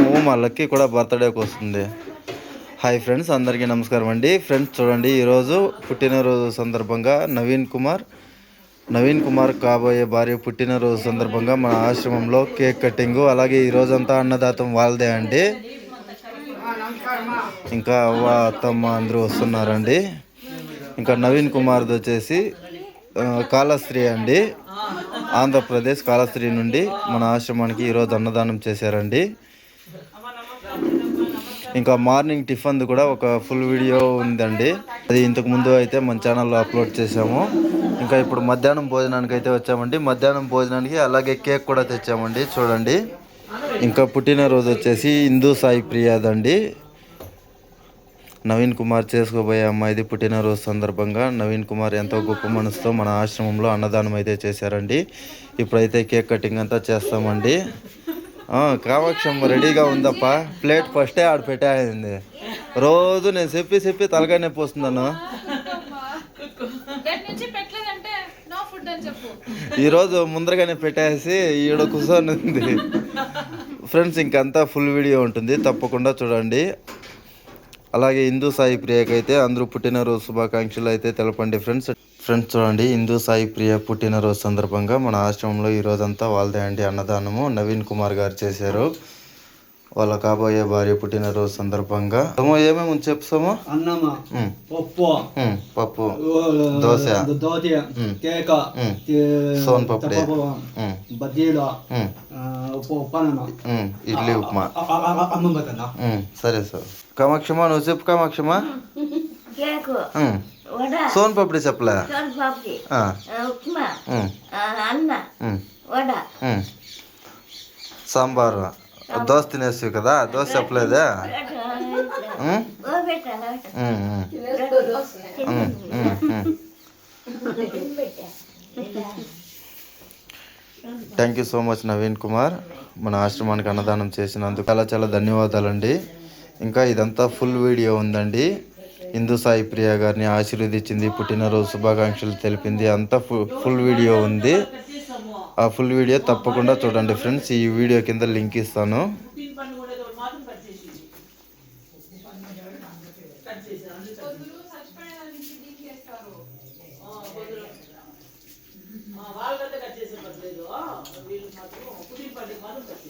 ఓ మా లక్కీ కూడా బర్త్డేకి వస్తుంది. హాయ్ ఫ్రెండ్స్ అందరికీ నమస్కారం అండి. ఫ్రెండ్స్ చూడండి ఈరోజు పుట్టినరోజు సందర్భంగా నవీన్ కుమార్ నవీన్ కుమార్ కాబోయే భార్య పుట్టినరోజు సందర్భంగా మన ఆశ్రమంలో కేక్ కటింగ్ అలాగే ఈ రోజంతా అన్నదాతం వాళ్ళదే అండి. ఇంకా అవ్వ అత్తమ్మ అందరూ వస్తున్నారండి. ఇంకా నవీన్ కుమార్ది వచ్చేసి ఆ, అండి. ఆంధ్రప్రదేశ్ కాళస్త్రి నుండి మన ఆశ్రమానికి ఈరోజు అన్నదానం చేశారండి. ఇంకా మార్నింగ్ టిఫిన్ కూడా ఒక ఫుల్ వీడియో ఉందండి. అది ఇంతకు ముందు అయితే మన ఛానల్లో అప్లోడ్ చేసాము ఇంకా ఇప్పుడు మధ్యాహ్నం భోజనానికి అయితే వచ్చామండి. మధ్యాహ్నం భోజనానికి అలాగే కేక్ కూడా తెచ్చామండి. చూడండి. ఇంకా పుట్టినరోజు వచ్చేసి హిందూ సాయి ప్రియాదండి. నవీన్ కుమార్ చేసుకోబోయే అమ్మాయిది పుట్టినరోజు సందర్భంగా నవీన్ కుమార్ ఎంతో గొప్ప మనసుతో మన ఆశ్రమంలో అన్నదానం అయితే చేశారండి. ఇప్పుడైతే కేక్ కటింగ్ అంతా చేస్తామండి. ఆ, కామాక్షమ్మ రెడీగా ఉందప్ప. ప్లేట్ ఫస్టే ఆడ పెట్టేయింది రోజు నేను చెప్పి చెప్పి తలకాయ నొప్పి వస్తుందన్న. రేపు నుంచి పెట్టలేదంటే నో ఫుడ్ అని చెప్పు. ఈరోజు ముందరగానే పెట్టేసి ఈడ కూర్చొని ఉంది ఫ్రెండ్స్ ఇంకంతా ఫుల్ వీడియో ఉంటుంది. తప్పకుండా చూడండి. అలాగే హిందూ సాయి ప్రియకైతే అందరూ పుట్టినరోజు శుభాకాంక్షలు అయితే తెలపండి ఫ్రెండ్స్. ఫ్రెండ్స్ చూడండి హిందూ సాయి ప్రియ పుట్టినరోజు సందర్భంగా మన ఆశ్రమంలో ఈ రోజంతా వాళ్ళదే అండి అన్నదానము. నవీన్ కుమార్ గారు చేశారు. వాళ్ళ కాబోయే భార్య పుట్టినరోజు సందర్భంగా. సోము ఏమేమి అన్నమ ఉమ్, పప్పు పప్పు దోశ. కేక. సోన్ బజ్జీలు ఉమ్, ఇడ్లీ ఉప్మా. సరే సార్. కామాక్షమా నువ్వు చెప్పు కామాక్షమా కేకు. ఉమ్, వడ. సోన్ పప్పుడి చెప్పలే? సోనపాపడి ఆ, ఉప్మా. ఉమ్, ఆ, అన్న. ఉమ్, వడ. ఉమ్. సాంబారు. దోశ తినేసి కదా దోశ చెప్పలేదా? ఉమ్, thank you so much Naveen Kumar మన ఆశ్రమానికి అన్నదానం చేసినందుకు చాలా చాలా ధన్యవాదాలండి. ఇంకా ఇదంతా ఫుల్ వీడియో ఉందండి. హిందూ సాయి ప్రియ గారిని ఆశీర్వదించింది పుట్టినరోజు శుభాకాంక్షలు తెలిపింది అంతా ఫుల్ ఫుల్ వీడియో ఉంది. ఆ ఫుల్ వీడియో తప్పకుండా చూడండి ఫ్రెండ్స్. ఈ వీడియో కింద లింక్ ఇస్తాను. కట్ పర్లేదు వీళ్ళు మాత్రం పుట్టిన పండుగ మాత్రం కట్